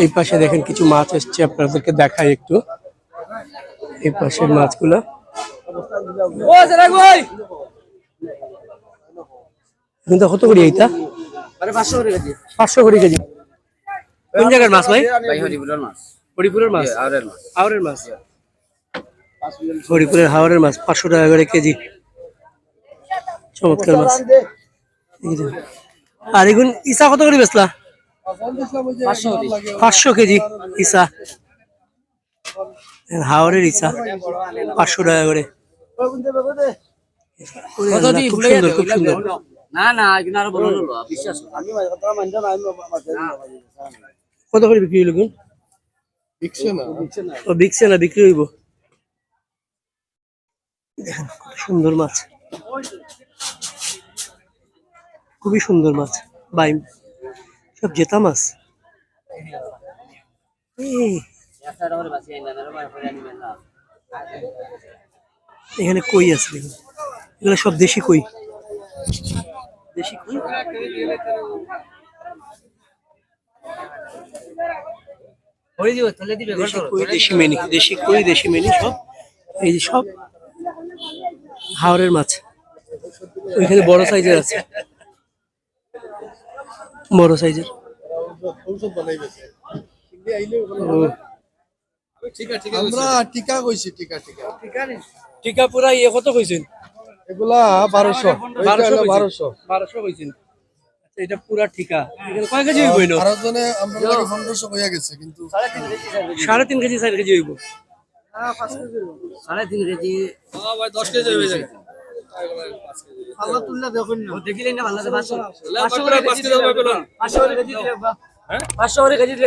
এই পাশে দেখেন কিছু মাছ এসছে আপনাদেরকে দেখাই একটু। এই পাশের মাছগুলো। কিন্তু কত করি এইটা? পাঁচশো করে কেজি। কোন জায়গার মাছ ভাই? হরিপুরের মাছ। হাওড়ের মাছ? হরিপুরের হাওড়ের মাছ পাঁচশো টাকা করে কেজি। চমৎকার মাছ। আর এগুন ইসা কত করে বেচলা? পাঁচশো কেজি। ইসা। হাওড়ের ইসা। পাঁচশো টাকা করে। খুব সুন্দর খুব সুন্দর। কত করে বিক্রি হইল ও বিকছে না বিক্রি হইব। দেখেন, সুন্দর মাছ। খুবই সুন্দর মাছ বাইম। সব জেতা মাছ এখানে কই আছে এগুলো সব দেশি কই? দেশি কই? দেশি কই, দেশি মেনি, দেশি কই, দেশি মেনি সব। এই যে সব হাওড়ের মাছ। ওইখানে বড় সাইজের আছে। বড় সাইজের। ও, আমরা টিকা কইছি টিকা টিকা। টিকা পুরা ইয়ে কত কইছেন? এগুলা বারোশো। বারোশো বারোশো। বারোশো কইছেন। এটা পুরা ঠিকা কয় কেজি হইব আরও জনে আমরা লাগে পনেরোশো হইয়া গেছে কিন্তু সাড়ে তিন কেজি চার কেজি হইব। সাড়ে তিন কেজি। দেখিলেন না। ভালো পাঁচশো পাঁচশো করে কেজি দিলে পাঁচশো করে কেজি দিলে পাঁচশো করে কেজি দিলে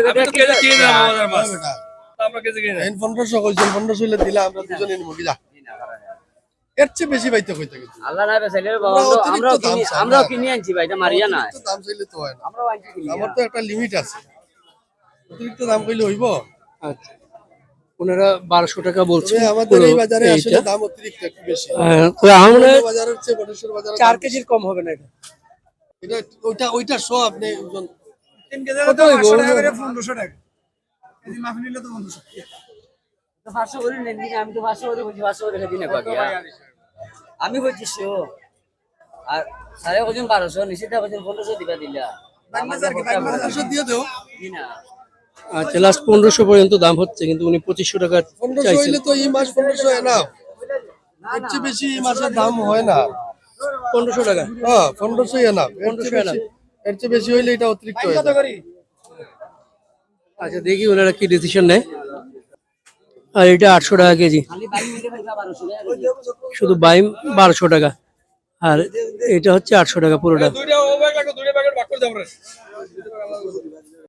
এই পনেরোশো কইছেন পনেরোশো হইলে দিলা আমরা দুজনে নিব কি যা এর চেয়ে বেশি পাইতে কইতে কিন্তু আল্লাহ না বেসাইলে বাবা আমরাও কিনি আমরাও কিনে আনছি ভাই এটা মারিয়া না অতিরিক্ত দাম চাইলে তো হয় না। আমরাও আনছি আমার তো একটা লিমিট আছে। অতিরিক্ত দাম কইলে হইব? আচ্ছা। ওনারা বারোশো টাকা বলছে। আমাদের এই বাজারে আসলে দাম অতিরিক্ত একটু বেশি। আহ, তো আমার হয় অন্য বাজারের চেয়ে বটেশ্বর বাজারে চার কেজির কম হবে না এটা। এটা ওইটা ওইটা শো আপনি ওজন তো পাঁচশো করে নেন আমি তো পাঁচশো করে বলছি পাঁচশো করে কেজি আমি বলছি শো আর সাড়ে ওজন বারোশো নিশ্চিত ওজন পনেরোশো দিবা দিলা দিয়ে দেও। না আচ্ছা লাস্ট পনেরোশো পর্যন্ত দাম হচ্ছে কিন্তু উনি পঁচিশশো টাকা পনেরোশো চাইছেন। হইলে তো এই মাস পনেরোশো এনাফ। এর চেয়ে বেশি এই মাসের দাম হয় না। পনেরোশো টাকা? হ্যাঁ পনেরোশো এনাফ। এর 1500 চেয়ে বেশি এর চেয়ে বেশি হইলে এটা অতিরিক্ত হয়ে আচ্ছা দেখি ওনারা কি ডিসিশন নেয়। আর এটা আটশো টাকা কেজি। শুধু বাইম বারোশো টাকা। আর এটা হচ্ছে আটশো টাকা পুরোটা।